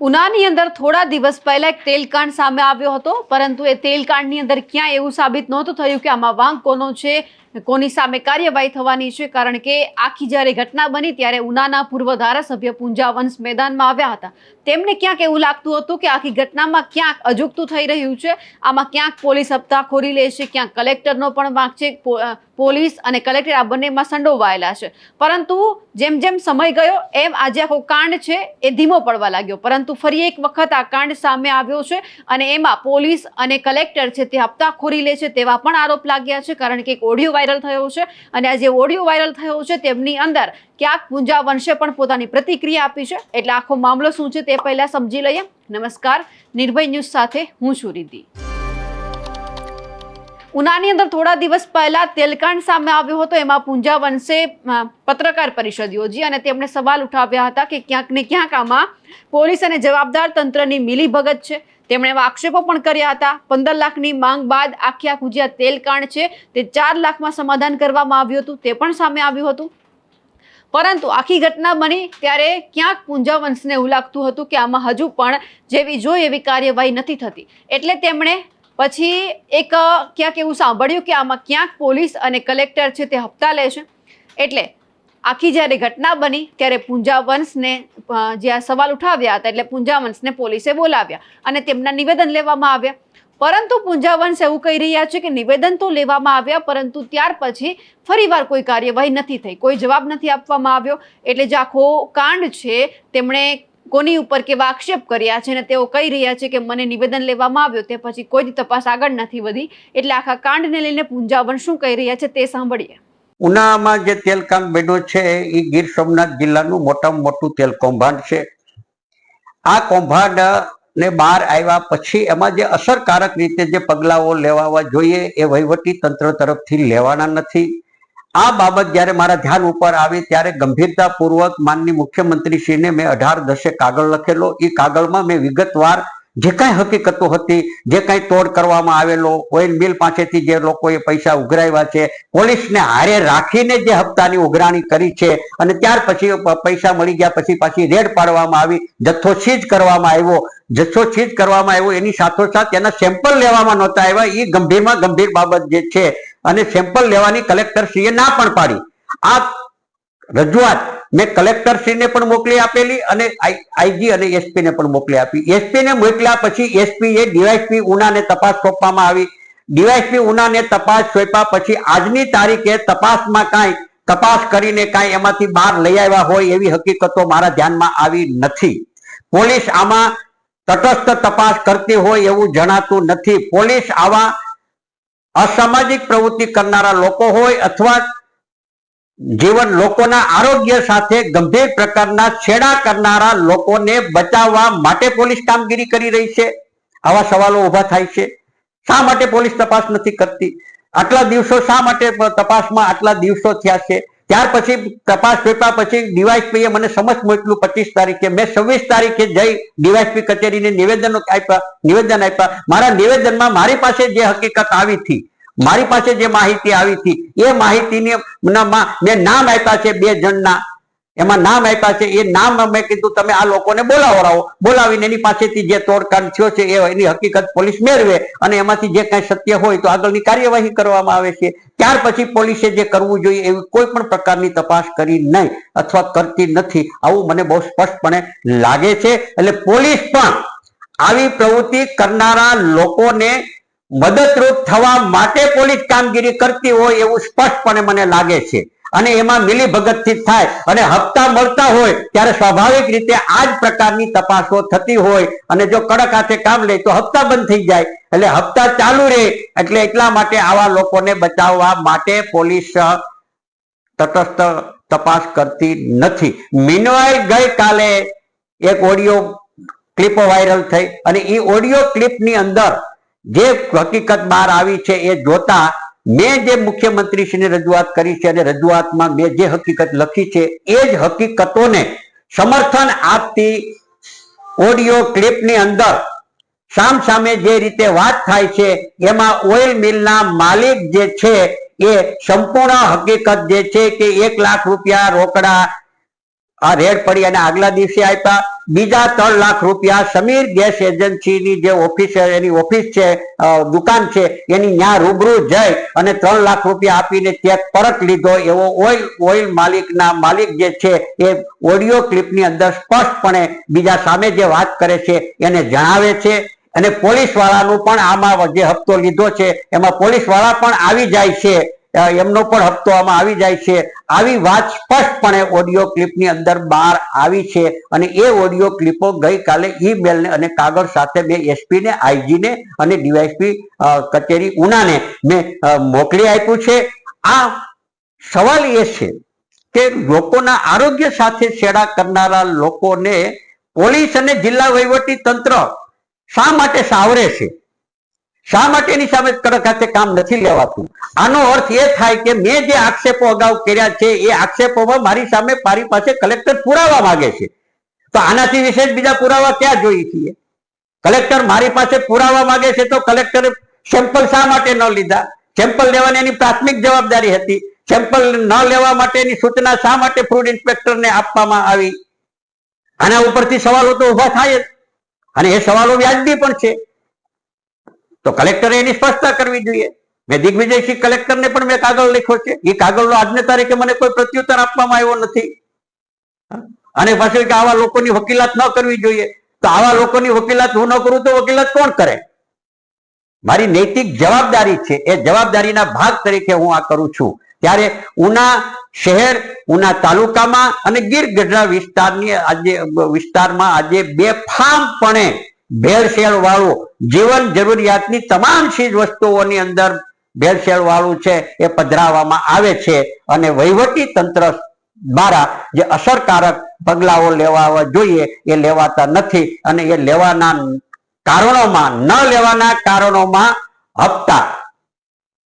ઉનાની અંદર થોડા દિવસ પહેલા એક તેલકાંડ સામે આવ્યો હતો, પરંતુ એ તેલકાંડની અંદર ક્યાં એવું સાબિત નહોતું થયું કે આમાં વાંક કોનો છે, કોની સામે કાર્યવાહી થવાની છે, કારણ કે આખી જ્યારે ઘટના બની ત્યારે ઉનાના પૂર્વ ધારાસભ્ય પૂંજા વંશ મેદાનમાં આવ્યા હતા. તેમને ક્યાંક એવું લાગતું હતું કે આખી ઘટનામાં ક્યાંક અજુગતું થઈ રહ્યું છે, આમાં ક્યાંક પોલીસ હપ્તાખોરી લે છે, ક્યાંક કલેક્ટરનો પણ વાંક છે પોલીસ અને કલેક્ટર આ બંનેમાં સંડોવાયેલા છે. પરંતુ જેમ જેમ સમય ગયો, એમ આજે આખો કાંડ છે એ ધીમો પડવા લાગ્યો. પરંતુ ફરી એક વખત આ કાંડ સામે આવ્યો છે અને એમાં પોલીસ અને કલેક્ટર છે તે હપ્તાખોરી લે છે તેવા પણ આરોપ લાગ્યા છે કારણ કે એક ઓડિયો વાયરલ થયો છે અને આ જે ઓડિયો વાયરલ થયો છે તેમની અંદર ક્યાંક પૂંજા વંશે પણ પોતાની પ્રતિક્રિયા આપી છે. એટલે આખો મામલો શું છે તે પહેલાં સમજી લઈએ. નમસ્કાર. નિર્ભય ન્યૂઝ સાથે હું છું રિદ્ધિ. ઉનાની અંદર થોડા દિવસ પહેલા તેલકાંડ સામે આવ્યો હતો. એમાં પૂંજા વંશે પત્રકાર પરિષદ યોજી અને તેમણે સવાલ ઉઠાવ્યા હતા કે ક્યાંક ને ક્યાંક આમાં પોલીસ અને જવાબદાર તંત્રની મિલીભગત છે. તેમણે એવા આક્ષેપો પણ કર્યા હતા. પંદર લાખની માંગ બાદ આખી આખું તેલકાંડ છે તે ચાર લાખમાં સમાધાન કરવામાં આવ્યું હતું. તે પણ સામે આવ્યું હતું. પરંતુ આખી ઘટના બની ત્યારે ક્યાંક પૂંજા વંશને એવું લાગતું હતું કે આમાં હજુ પણ જેવી જોઈએ એવી કાર્યવાહી નથી થતી. એટલે તેમણે પછી એક ક્યાંક એવું સાંભળ્યું કે આમાં ક્યાંક પોલીસ અને કલેક્ટર છે તે હપ્તા લે છે. એટલે આખી જ્યારે ઘટના બની ત્યારે પૂંજા વંશને અ, સવાલ ઉઠાવ્યા હતા એટલે પૂંજા વંશને પોલીસે બોલાવ્યા અને તેમના નિવેદન લેવામાં આવ્યા. પરંતુ પૂંજાવંશ એવું કહી રહ્યા છે કે નિવેદન તો લેવામાં આવ્યા પરંતુ ત્યાર પછી ફરીવાર કોઈ કાર્યવાહી નથી થઈ કોઈ જવાબ નથી આપવામાં આવ્યો. એટલે જે આખો કાંડ છે તેમણે કોની ઉપર કેવા આક્ષેપ કર્યા છે અને તેઓ કહી રહ્યા છે કે મને નિવેદન લેવામાં આવ્યો, તે પછી કોઈ જ તપાસ આગળ નથી વધી. એટલે આખા કાંડને લઈને પૂંજાવન શું કહી રહ્યા છે તે સાંભળીએ. ઉનામાં જે તેલ કામ છે એ ગીર સોમનાથ જિલ્લાનું મોટામાં મોટું તેલ કૌભાંડ છે. આ કૌભાંડ ને બહાર આવ્યા પછી એમાં જે અસરકારક રીતે જે પગલાઓ લેવા જોઈએ, એ વહીવટી તંત્ર તરફથી લેવાના નથી. આ બાબત જ્યારે મારા ધ્યાન ઉપર આવી ત્યારે ગંભીરતાપૂર્વક માનની મુખ્યમંત્રીશ્રીને મેં અઢાર દશે કાગળ લખેલો. એ કાગળમાં મેં વિગતવાર જે કાંઈ હકીકતો હતી, જે કાંઈ તોડ કરવામાં આવેલો ઓઇલ મિલ પાસેથી જે લોકોએ પૈસા ઉઘરાવ્યા છે, પોલીસને હારે રાખીને જે હપ્તાની ઉઘરાણી કરી છે અને ત્યાર પછી પૈસા મળી ગયા પછી પાછી રેડ પાડવામાં આવી, જથ્થો સીઝ કરવામાં આવ્યો. જથ્થો સીઝ કરવામાં આવ્યો, એની સાથોસાથ એના સેમ્પલ લેવામાં નહોતા આવ્યા. એ ગંભીરમાં ગંભીર બાબત જે છે અને સેમ્પલ લેવાની કલેક્ટરશ્રીએ ના પણ પાડી. આ રજૂઆત મેં કલેક્ટરશ્રીને પણ મોકલી આપેલી અને આઈજી અને એસપી ને પણ મોકલી આપી. એસપી ને મોકલ્યા પછી એસપી એ ડીવાયસપી ઉનાને તપાસ સોંપવામાં આવી. ડીવાયસપી ઉનાને તપાસ સોંપ્યા પછી આજની તારીખે તપાસમાં કાંઈ, તપાસ કરીને કાંઈ એમાંથી બહાર લઈ આવ્યા હોય એવી હકીકતો મારા ધ્યાનમાં આવી નથી. પોલીસ આમાં તટસ્થ તપાસ કરતી હોય એવું જણાતું નથી. પોલીસ આવા અસામાજિક પ્રવૃત્તિ કરનારા લોકો હોય અથવા જીવન લોકોના આરોગ્ય સાથે ગંભીર પ્રકારના છેડા કરનારા લોકોને બચાવવા માટે પોલીસ કામગીરી કરી રહી છે. આવા સવાલો ઊભા થાય છે. શા માટે પોલીસ તપાસ નથી કરતી? આટલા દિવસો શા માટે તપાસમાં આટલા દિવસો થયા છે? ત્યાર પછી તપાસ વેપા પછી ડીવાયસપીએ મને સમજ મોકલું પચીસ તારીખે. મેં છવ્વીસ તારીખે જઈ ડીવાયસપી કચેરીને નિવેદનો આપ્યા, નિવેદન આપ્યા. મારા નિવેદનમાં મારી પાસે જે હકીકત આવી હતી, મારી પાસે જે માહિતી આવી હતી, એ માહિતીની મેં નામ આપ્યા છે બે જણના. એમાં નામ આપ્યા છે, એ નામ મેં કીધું, તમે આ લોકોને બોલાવડાવો બોલાવીને એની પાસેથી જે તોડકાંડ થયો છે એની હકીકત પોલીસ મેળવે અને એમાંથી જે કાંઈ સત્ય હોય તો આગળની કાર્યવાહી કરવામાં આવે છે. ત્યાર પછી પોલીસે જે કરવું જોઈએ એવી કોઈ પણ પ્રકારની તપાસ કરી નહીં અથવા કરતી નથી. આવું મને બહુ સ્પષ્ટપણે લાગે છે. એટલે પોલીસ પણ આવી પ્રવૃત્તિ કરનારા લોકોને મદદરૂપ થવા માટે પોલીસ કામગીરી કરતી હોય એવું સ્પષ્ટપણે મને લાગે છે. અને એમાં મિલી ભગતથી થાય. અને હપ્તા મળતા હોય, ત્યારે સ્વાભાવિક રીતે આ જ પ્રકારની તપાસો થતી હોય. અને જો કડક હાથે કામ લે, તો હપ્તા બંધ થઈ જાય. એટલે હપ્તા ચાલુ રહે, એટલે એટલા માટે આવા લોકોને બચાવવા માટે પોલીસ તટસ્થ તપાસ કરતી નથી. મીનવાઇલ ગઈકાલે એક ઓડિયો ક્લિપો વાયરલ થઈ. અને એ ઓડિયો ક્લિપની અંદર જે હકીકત બહાર આવી છે, એ જોતા મેં જે મુખ્યમંત્રીશ્રીને રજૂઆત કરી છે અને રજૂઆતમાં મેં જે હકીકત લખી છે, એ જ હકીકતોને સમર્થન આપતી ઓડિયો ક્લિપની અંદર સામ સામે જે રીતે વાત થાય છે, એમાં ઓઇલ મિલના માલિક જે છે, એ સંપૂર્ણ હકીકત જે છે કે એક લાખ રૂપિયા રોકડા આ રેડ પડી અને આગલા દિવસે આપ્યા. બીજા ત્રણ લાખ રૂપિયા સમીર ગેસ એજન્સીની જે ઓફિસ એની ઓફિસ છે દુકાન છે, એની ત્યાં રૂબરૂ જઈ અને ત્રણ લાખ રૂપિયા આપીને ચેક પરત લીધો. એવો ઓઇલ ઓઇલ માલિકના માલિક જે છે, એ ઓડિયો ક્લિપની અંદર સ્પષ્ટપણે બીજા સામે જે વાત કરે છે, એને જણાવે છે અને પોલીસ વાળાનું પણ આમાં જે હપ્તો લીધો છે, એમાં પોલીસવાળા પણ આવી જાય છે. એમનો પણ હપ્તો આમાં આવી જાય છે. આવી વાત સ્પષ્ટપણે ઓડિયો ક્લિપની અંદર બહાર આવી છે અને એ ઓડિયો ક્લિપો ગઈકાલે ઈમેલને અને કાગળ સાથે મેં એસપીને, આઈજીને અને ડીવાયસપી કચેરી ઉનાને મેં મોકલી આપ્યું છે. આ સવાલ એ છે કે લોકોના આરોગ્ય સાથે છેડા કરનારા લોકોને પોલીસ અને જિલ્લા વહીવટી તંત્ર શા માટે સાવરે છે? શા માટે એની સામે કડક હાથે કામ નથી લેવાતું? આનો અર્થ એ થાય કે મેં જે આક્ષેપો અગાઉ કર્યા છે, એ આક્ષેપોમાં મારી સામે મારી પાસે કલેક્ટર પુરાવા માંગે છે. તો આનાથી વિશેષ બીજા પુરાવા ક્યાં જોઈએ છીએ? કલેક્ટર મારી પાસે પુરાવા માંગે છે તો કલેક્ટરે સેમ્પલ શા માટે ન લીધા? સેમ્પલ લેવાની એની પ્રાથમિક જવાબદારી હતી. સેમ્પલ ન લેવા માટેની સૂચના શા માટે ફૂડ ઇન્સ્પેક્ટરને આપવામાં આવી? આના ઉપરથી સવાલો તો ઊભા થાય જ. અને એ સવાલો વ્યાજબી પણ છે. તો કલેક્ટરે એની સ્પષ્ટતા કરવી જોઈએ. મેં દિગ્વિજયસિંહ કલેક્ટરને પણ મેં કાગળ લખ્યો છે. એ કાગળનો આજને તારીખે મને કોઈ પ્રત્યુત્તર આપવામાં આવ્યો નથી. અને પાછું કે આવા લોકોની વકીલાત ન કરવી જોઈએ. તો આવા લોકોની વકીલાત હું ન કરું તો વકીલાત કોણ કરે? મારી નૈતિક જવાબદારી છે. એ જવાબદારીના ભાગ તરીકે હું આ કરું છું. ત્યારે ઉના શહેર, ઉના તાલુકામાં અને ગીર ગઢડા વિસ્તારની આજે, વિસ્તારમાં આજે બેફામપણે ભેળસેળ વાળું જીવન જરૂરિયાતની તમામ ચીજ વસ્તુઓની અંદર ભેળસેળ વાળું છે, એ પધરાવવામાં આવે છે અને વહીવટી તંત્ર દ્વારા જે અસરકારક પગલાઓ લેવા જોઈએ, એ લેવાતા નથી અને એ લેવાના કારણોમાં, ન લેવાના કારણોમાં હપ્તા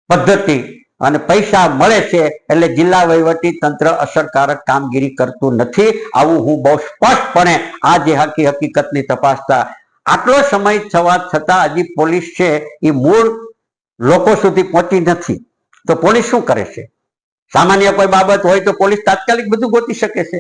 પદ્ધતિ અને પૈસા મળે છે એટલે જિલ્લા વહીવટી તંત્ર અસરકારક કામગીરી કરતું નથી. આવું હું બહુ સ્પષ્ટપણે આ જે હકી હકીકતની તપાસતા આટલો સમય થવા છતાં હજી પોલીસ છે એ મૂળ લોકો સુધી પહોંચી નથી. તો પોલીસ શું કરે છે? સામાન્ય કોઈ બાબત હોય તો પોલીસ તાત્કાલિક બધું ગોતી શકે છે,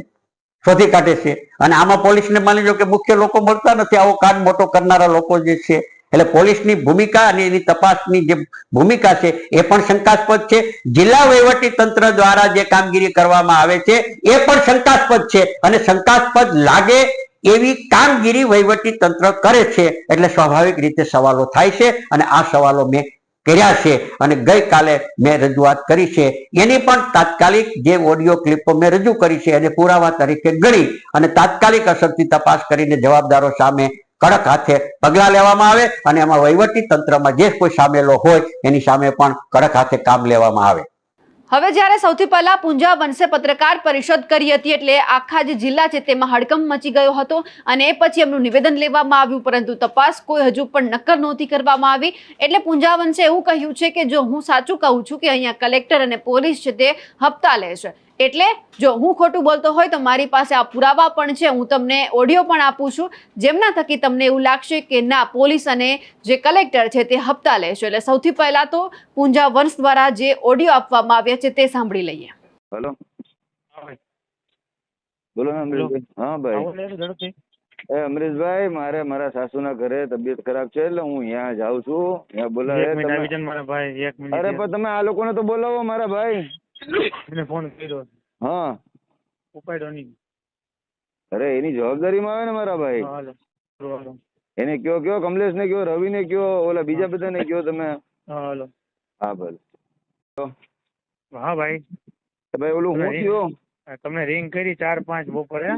શોધી કાઢે છે. અને આમાં પોલીસને માની લો કે મુખ્ય લોકો મળતા નથી. આવો કાંડ મોટો કરનારા લોકો જે છે, એટલે પોલીસની ભૂમિકા અને એની તપાસની જે ભૂમિકા છે એ પણ શંકાસ્પદ છે. જિલ્લા વહીવટી તંત્ર દ્વારા જે કામગીરી કરવામાં આવે છે એ પણ શંકાસ્પદ છે. અને શંકાસ્પદ લાગે એવી કામગીરી વહીવટી તંત્ર કરે છે એટલે સ્વાભાવિક રીતે સવાલો થાય છે અને આ સવાલો મેં કર્યા છે અને ગઈકાલે મેં રજૂઆત કરી છે. એની પણ તાત્કાલિક જે ઓડિયો ક્લિપો મેં રજૂ કરી છે એને પુરાવા તરીકે ગણી અને તાત્કાલિક અસરથી તપાસ કરીને જવાબદારો સામે કડક હાથે પગલાં લેવામાં આવે અને એમાં વહીવટી તંત્રમાં જે કોઈ સામેલો હોય એની સામે પણ કડક હાથે કામ લેવામાં આવે. હવે જ્યારે સૌથી પહેલા પૂંજા વંશે પત્રકાર પરિષદ કરી હતી એટલે આખા જે જિલ્લા છે તેમાં હડકંપ મચી ગયો હતો અને એ પછી એમનું નિવેદન લેવામાં આવ્યું, પરંતુ તપાસ કોઈ હજુ પણ નક્કર નહોતી કરવામાં આવી. એટલે પૂંજા વંશે એવું કહ્યું છે કે જો હું સાચું કહું છું કે અહીંયા કલેક્ટર અને પોલીસ છે તે હપ્તા લે છે. એટલે જો હું ખોટું બોલતો હોય તો મારી પાસે આ પુરાવા પણ છે હું તમને ઓડિયો પણ આપું છું. જેમના થકી તમને એવું લાગશે કે ના પોલીસ અને જે કલેક્ટર છે તે હપ્તા લે છે એટલે સૌથી પહેલા તો પૂંજા વંશ દ્વારા જે ઓડિયો આપવામાં આવ્યા છે તે સાંભળી લઈએ. હેલો. બોલો ને અમરીશભાઈ. હા ભાઈ. આવો એ અમરીશભાઈ મારે મારા સાસુના ઘરે તબિયત ખરાબ છે એટલે હું અહીંયા જાઉં છું. ત્યાં બોલાવે ને અરે પણ તમે આ લોકોને તો બોલાવો મારા ભાઈ. એને ફોન કર્યો. હા. ઉપાડ્યો નહીં. અરે એની જવાબદારીમાં આવે ને મારા ભાઈ. એને કયો કયો કમલેશ ને કયો રવિ ને કયો ઓલા બીજા બધાને કયો તમે? હા, હાલો. હા ભલે હા ભાઈ. ભાઈ ઓલું હું થયું? તમને રિંગ કરી ચાર પાંચ બપોરે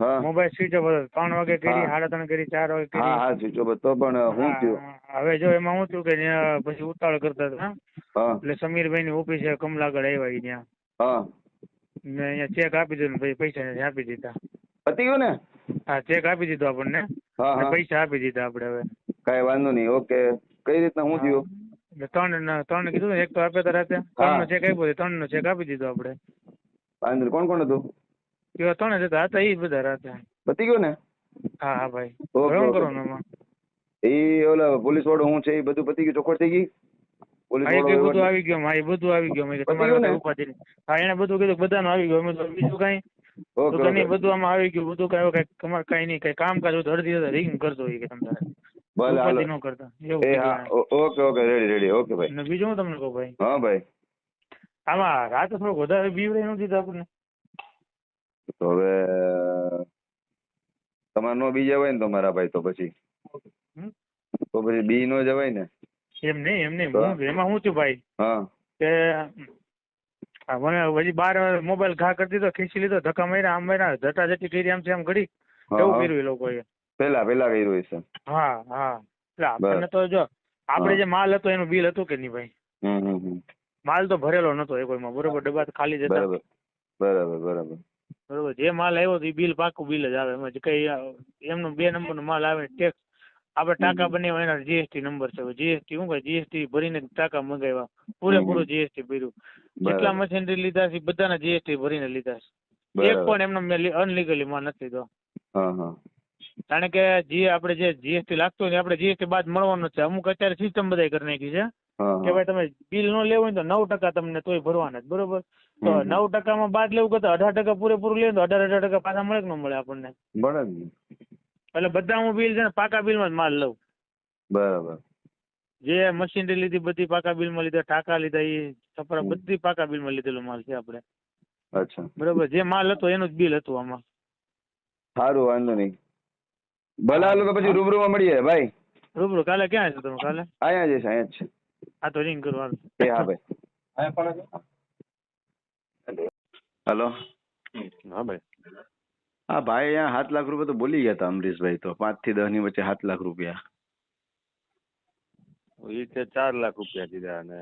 મોબાઈલ સ્વિચ ઓફ હતો. ત્રણ વાગે કરી સાડા ત્રણ કરી ચાર વાગે કરી. હા હા ઓફ હતો પણ હું થયું? હવે જો એમાં હું થયું કે પછી ઉતાવળ કરતા હતા એટલે સમીરભાઈ ની ઓફિસે કમલાગઢ આવ્યા એ ત્યાં. હા. મેં અહીંયા ચેક આપી દીધો પછી પૈસા આપી દીધા. પતી ગયું ને? હા ચેક આપી દીધો આપણને. પૈસા આપી દીધા આપણે હવે. કઈ વાંધો નહીં ઓકે. કઈ રીતના હું થયું? ત્રણ ત્રણ કીધું ને એક તો આપ્યા હતા રાતે. ત્રણ નો ચેક આપ્યો ત્રણ નો ચેક આપી દીધો આપણે. વાંધો કોણ કોણ હતું? એવા ત્રણ હતા હતા એ બધા રાતે. પતી ગયો ને? હા હા ભાઈ. ઓકે, કરો ને. એમાં? એ ઓલા પોલીસ વાળો હું છે એ બધું પતી ગયું ચોખવટ થઈ ગઈ? પોલીસ હા બધું આવી ગયો હા એ બધું આવી ગયો. મેં તમારે ઉપાધિ હા એને બધું કીધું બધાનું આવી ગયું. અમે તો બીજું કાંઈ? તો બધું આમાં આવી ગયું. બધું કઈ કઈ તમારે કઈ નહીં કઈ કામ કાજ અડધી રાતે રિંગ કરતો હોય કે તમે ભલે ઉપાધિ ન કરતા. એવું okay okay ready ready okay ભાઈ. બીજું હું તમને કહું ભાઈ? હા ભાઈ. આમાં રાતે થોડુંક વધારે બીવડાઈ નથી આપણને. તો હવે તમારે નો બી જવાય ને તમારા ભાઈ તો પછી. તો પછી બી નો જવાય ને. એમ નહીં એમ નહીં. તો? હું એમાં હું છું ભાઈ? હા. કે મને પછી બાર મોબાઈલ ઘા કરી દીધો ખીચી લીધો ધક્કા માર્યા આમ માર્યા જટા જટી કરી આમ છે આમ ઘડી એવું. કર્યું એ લોકોએ. પેલા પેલા કર્યું હશે. હા હા. એટલે આપણને તો જો આપણે જે માલ હતો એનું બિલ હતું કે નહીં ભાઈ? માલ તો ભરેલો નતો એ કોઈમાં બરોબર? ડબ્બા ખાલી જતા બરાબર બરાબર બરાબર. બરોબર જે માલ આવ્યો તો એ બિલ પાકું બિલ જ આવે. એમાં જે કઈ એમનો બે નંબરનો માલ આવે ટેક્સ આપણે ટાંકા બનાવ્યા એના જીએસટી નંબર છે. જીએસટી શું કહે જીએસટી ભરીને ટાંકા મંગાવ્યા. પૂરેપૂરું જીએસટી ભર્યું. જેટલા મશીનરી લીધા છે બધાના જીએસટી ભરીને લીધા છે. એક પણ એમનો મેં અનલીગલી માં નથી લીધો હા કારણ કે જે આપણે જે જીએસટી લાગતું હોય ને આપણે જીએસટી બાદ મળવાનું છે. અમુક અત્યારે સિસ્ટમ બધાય કરી નાખી છે. કે ભાઈ તમે બિલ નો લેવું હોય તો નવ ટકા તમને તોય ભરવાના જ બરોબર? તો. નવ ટકામાં બાદ લેવું કરતા અઢાર ટકા પૂરેપૂરું લે તો અઢાર અઢાર ટકા પાછા મળે કે ન મળે આપણને? મળે એટલે બધા હું બિલ છે ને પાકા બિલમાં જ માલ લઉં. બરાબર. જે મશીનરી લીધી બધી પાકા બિલમાં લીધા ટાંકા લીધા એ છપરા બધી પાકા બિલમાં લીધેલો માલ છે આપણે. અચ્છા. બરોબર? જે માલ હતો એનું જ બિલ હતું આમાં. સારું વાંધો નહીં. ભલે હાલો તો પછી રૂબરૂમાં મળીએ ભાઈ. રૂબરૂ કાલે ક્યાં છો તમે કાલે? અહીંયા જઈશ અહીંયા જ છે. આ તો રિંગ કરવા એ હા ભાઈ હેલો હા ભાઈ. હા ભાઈ અહીંયા સાત લાખ રૂપિયા તો બોલી ગયા હતા અમરીશભાઈ તો. પાંચથી દસની વચ્ચે સાત લાખ રૂપિયા. એ કે ચાર લાખ રૂપિયા કીધા અને.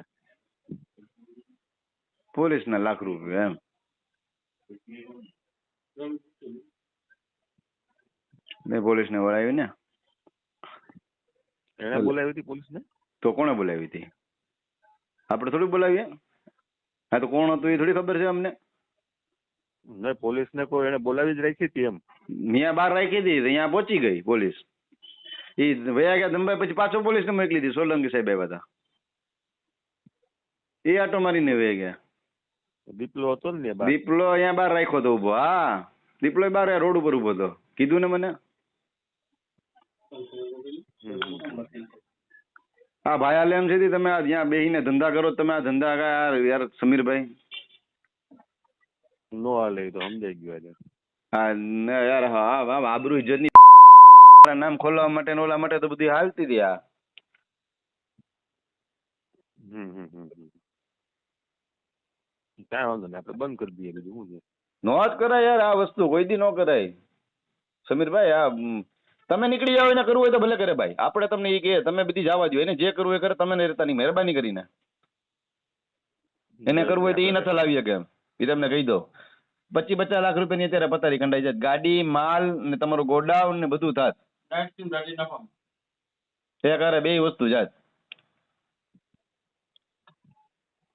પોલીસ ના લાખ રૂપિયા એમ. મેં પોલીસ ને વળાવી ને. એને બોલાવી બોલાવી હતી પોલીસ ને તો કોણે બોલાવી હતી? આપણે થોડી બોલાવીએ? હા તો કોણ હતું એ થોડી ખબર છે અમને? નહીં પોલીસ ને કોઈ એને બોલાવી જ રાખી હતી એમ. ત્યાં બહાર રાખી હતી અહીંયા પહોંચી ગઈ પોલીસ. એ વયા ગયા દંબાઈ પછી પાછો પોલીસ ને મોકલી હતી સોલંકી સાહેબ આવ્યા હતા એ આટો મારીને વયા ગયા. દીપલો હતો ને દીપલો અહીંયા બહાર રાખ્યો હતો ઊભો હા દીપલો બહાર રોડ ઉપર ઊભો હતો. કીધું ને મને? હા ભાઈ હાલે એમ છે તમે ત્યાં બેહીને ધંધા કરો તમે આ ધંધા યાર યાર સમીરભાઈ. નો હાલે એ તો સમજાઈ ગયું આજે. હા ને યાર હા હા આબરૂ ઇજ્જતની નામ ખોલવા માટે ને ઓલા માટે તો બધી હાલતી હતી આ. હમ હમ હમ હમ. કાંઈ વાંધો નહીં આપણે બંધ કરી દઈએ બીજું શું છે? નો જ કરાય યાર આ વસ્તુ કોઈ દી નો કરાય. સમીરભાઈ આ તમે નીકળી જાવ એને કરવું હોય તો ભલે કરે ભાઈ. આપણે તમને એ કહે તમે બધી જવા દો એને જે કરવું એ કરે તમે ને રહેતા નહીં મહેરબાની કરીને. એને કરવું હોય તો એ નથી લાવી શકે એમ. એ તમને કહી દો. પચીસ પચાસ લાખ રૂપિયાની અત્યારે પતારી કંડાઈ જાય ગાડી માલ ને તમારું ગોડાઉન ને બધું થાત. એ કરે બે વસ્તુ જાત.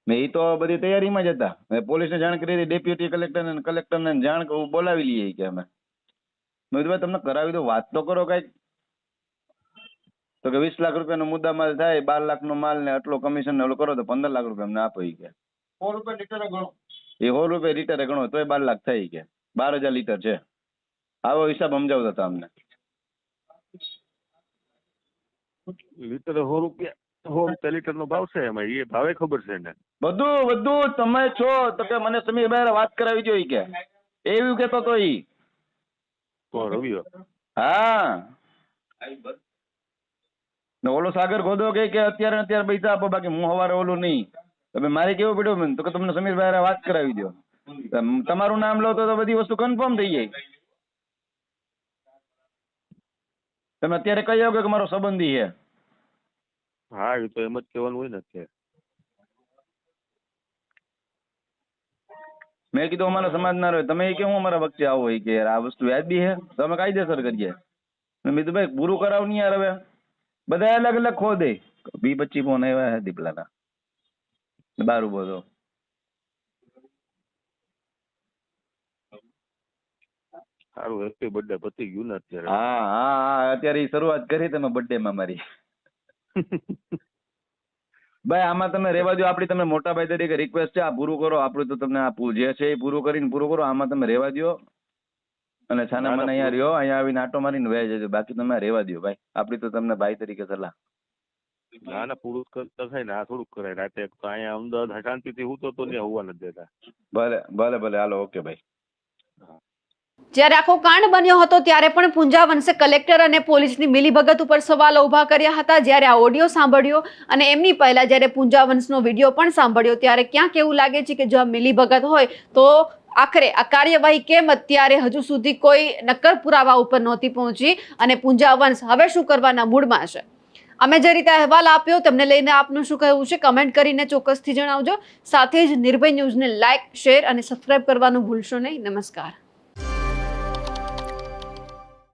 ને એ તો બધી તૈયારીમાં જ હતા. મેં પોલીસને જાણ કરી હતી ડેપ્યુટી કલેક્ટર ને કલેક્ટર ને જાણ ક- બોલાવી લઈએ કે અમે. મેં તમને કરાવી દો વાત તો કરો કંઈક. તો કે વીસ લાખ રૂપિયાનો મુદ્દા માલ થાય બાર લાખ નો માલ ને આટલો કમિશન ને ઓલો કરો તો પંદર લાખ રૂપિયા અમને આપો ઈ કે. એ સો રૂપિયા લીટરે ગણો તોય બાર લાખ થાય ઈ કે. બાર હજાર લીટર છે. આવો હિસાબ સમજાવતા હતા અમને. લીટર સો રૂપિયા સો રૂપિયા લીટર નો ભાવ છે એમાં? એ ભાવે ખબર છે ને બધું બધું તમે છો. તો કે મને સમીરભાઈ વાત કરાવી જોઈ કે. એવું કેતો તો ઈ. રવિયો હા. ને ઓલો સાગર ગોદો કે કે અત્યારે અત્યારે પૈસા આપો બાકી હું હવારે ઓલું નહીં. તમે મારે કેવું પડ્યું મને? તો કે તમને સમીરભાઈ વાત કરાવી દો તમારું નામ લો તો બધી વસ્તુ કન્ફર્મ થઈ જાય. તમે અત્યારે કહી આવો કે મારો સંબંધી છે. હા એ તો એમ જ કહેવાનું હોય ને કે મેં કીધું અમારા સમાજ ના રહે. તમે કે હું અમારા વચ્ચે આવો? ઈ કે યાર આ વસ્તુ વ્યાજબી છે. તો અમે કાયદેસર કરીએ. મેં કીધું ભાઈ પૂરું કરાવ નહીં યાર હવે. બધા અલગ અલગ ખો દે. બી પચી ફોન આવ્યા છે દીપલાના. બાર ઊભો તો સારું હેપી બર્થડે પતી ગયું ને અત્યારે. હા હા હા અત્યારે શરૂઆત કરી તમે બર્થડે માં મારી. ભાઈ આમાં તમે રહેવા દો. આપણી તમે મોટા ભાઈ તરીકે રિક્વેસ્ટ છે આ પૂરું કરો. આપણું તો તમને આ જે છે એ પૂરું કરીને પૂરું કરો. આમાં તમે રહેવા દો. અને છાના મને અહીંયા રહ્યો. અહીંયા આવીને આટો મારીને વહી જજો. બાકી તમે રહેવા દો ભાઈ. આપણી તો તમને ભાઈ તરીકે સલાહ. ના ના પૂરું કરતા થાય ને. આ થોડુંક કરાય. રાતે અહીંયા અમદાવાદ શાંતિથી હું તો ત્યાં હોવા નથી દેતા. ભલે ભલે ભલે. હાલો ઓકે ભાઈ. જ્યારે આખો કાંડ બન્યો હતો ત્યારે પણ પૂંજા વંશે કલેક્ટર અને પોલીસની મિલીભગત ઉપર સવાલો ઊભા કર્યા હતા. જ્યારે આ ઓડિયો સાંભળ્યો અને એમની પહેલા જ્યારે પૂંજા વંશનો વીડિયો પણ સાંભળ્યો, ત્યારે ક્યાંક એવું લાગે છે કે જો આ મિલીભગત હોય તો આખરે આ કાર્યવાહી કેમ અત્યારે હજુ સુધી કોઈ નક્કર પુરાવા ઉપર નહોતી પહોંચી અને પૂંજા વંશ હવે શું કરવાના મૂડમાં છે? અમે જે રીતે અહેવાલ આપ્યો તેમને લઈને આપનું શું કહેવું છે? કમેન્ટ કરીને ચોક્કસથી જણાવજો. સાથે જ નિર્ભય ન્યૂઝને લાઇક શેર અને સબસ્ક્રાઇબ કરવાનું ભૂલશો નહીં. નમસ્કાર.